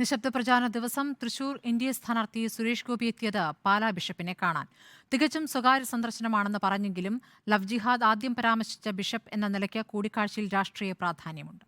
നിശബ്ദ പ്രചാരണ ദിവസം തൃശൂർ എൻ ഡി എ സ്ഥാനാർത്ഥി സുരേഷ് ഗോപി എത്തിയത് പാലാ ബിഷപ്പിനെ കാണാൻ. തികച്ചും സ്വകാര്യ സന്ദർശനമാണെന്ന് പറഞ്ഞെങ്കിലും ലവ് ജിഹാദ് ആദ്യം പരാമർശിച്ച ബിഷപ്പ് എന്ന നിലയ്ക്ക് കൂടിക്കാഴ്ചയിൽ രാഷ്ട്രീയ പ്രാധാന്യമുണ്ട്.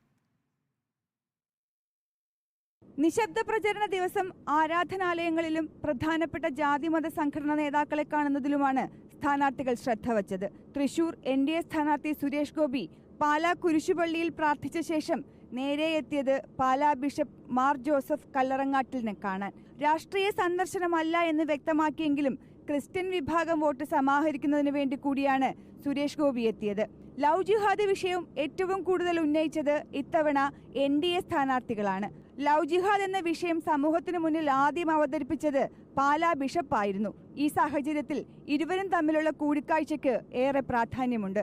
നിശബ്ദ പ്രചരണ ദിവസം ആരാധനാലയങ്ങളിലും പ്രധാനപ്പെട്ട ജാതിമത സംഘടനാ നേതാക്കളെ കാണുന്നതിലുമാണ് സ്ഥാനാർത്ഥികൾ ശ്രദ്ധ വച്ചത്. തൃശൂർ എൻ ഡി എ സ്ഥാനാർത്ഥി സുരേഷ് ഗോപി പാലാ കുരിശുപള്ളിയിൽ പ്രാർത്ഥിച്ച ശേഷം നേരെ എത്തിയത് പാലാ ബിഷപ്പ് മാർ ജോസഫ് കല്ലറങ്ങാട്ടിലിനെ കാണാൻ. രാഷ്ട്രീയ സന്ദർശനമല്ല എന്ന് വ്യക്തമാക്കിയെങ്കിലും ക്രിസ്ത്യൻ വിഭാഗം വോട്ട് സമാഹരിക്കുന്നതിന് വേണ്ടി കൂടിയാണ് സുരേഷ് ഗോപി എത്തിയത്. ലവ് ജിഹാദ് വിഷയം ഏറ്റവും കൂടുതൽ ഉന്നയിച്ചത് ഇത്തവണ എൻ ഡി എ സ്ഥാനാർത്ഥികളാണ്. ലവ് ജിഹാദ് എന്ന വിഷയം സമൂഹത്തിന് മുന്നിൽ ആദ്യം അവതരിപ്പിച്ചത് പാലാ ബിഷപ്പായിരുന്നു. ഈ സാഹചര്യത്തിൽ ഇരുവരും തമ്മിലുള്ള കൂടിക്കാഴ്ചയ്ക്ക് ഏറെ പ്രാധാന്യമുണ്ട്.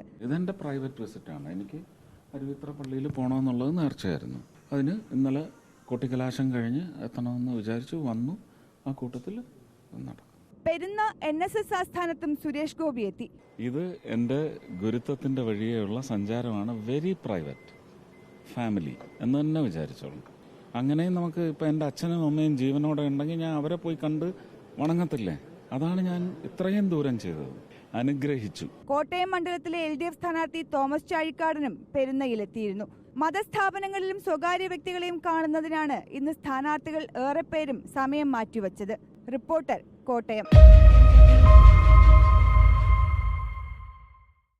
പ്രൈവറ്റ് ആണ് എനിക്ക് അരുവിത്ര പള്ളിയിൽ പോകണമെന്നുള്ളത് നേർച്ചയായിരുന്നു. അതിന് ഇന്നലെ കൊട്ടിക്കലാശം കഴിഞ്ഞ് എത്തണമെന്ന് വിചാരിച്ചു വന്നു. ആ കൂട്ടത്തിൽ നടക്കും. പെരുന്ന എൻ എസ് എസ് ആസ്ഥാനത്തും സുരേഷ് ഗോപി എത്തി. ഇത് എന്റെ ഗുരുത്വത്തിന്റെ വഴിയുള്ള സഞ്ചാരമാണ് വെരി പ്രൈവറ്റ് ഫാമിലി എന്ന് തന്നെ വിചാരിച്ചോളൂ. അങ്ങനെയും നമുക്ക് ഇപ്പം എന്റെ അച്ഛനും അമ്മയും ജീവനോടെ ഉണ്ടെങ്കിൽ ഞാൻ അവരെ പോയി കണ്ട് വണങ്ങത്തില്ലേ? അതാണ് ഞാൻ ഇത്രയും ദൂരം ചെയ്തത്. അനുഗ്രഹിച്ചു. കോട്ടയം മണ്ഡലത്തിലെ എൽ ഡി എഫ് സ്ഥാനാർത്ഥി തോമസ് ചാഴിക്കാടനും പെരുന്നയിലെത്തിയിരുന്നു. മതസ്ഥാപനങ്ങളിലും സ്വകാര്യ വ്യക്തികളെയും കാണുന്നതിനാണ് ഇന്ന് സ്ഥാനാർത്ഥികൾ ഏറെപ്പേരും സമയം മാറ്റിവച്ചത്. റിപ്പോർട്ടർ കോട്ടയം.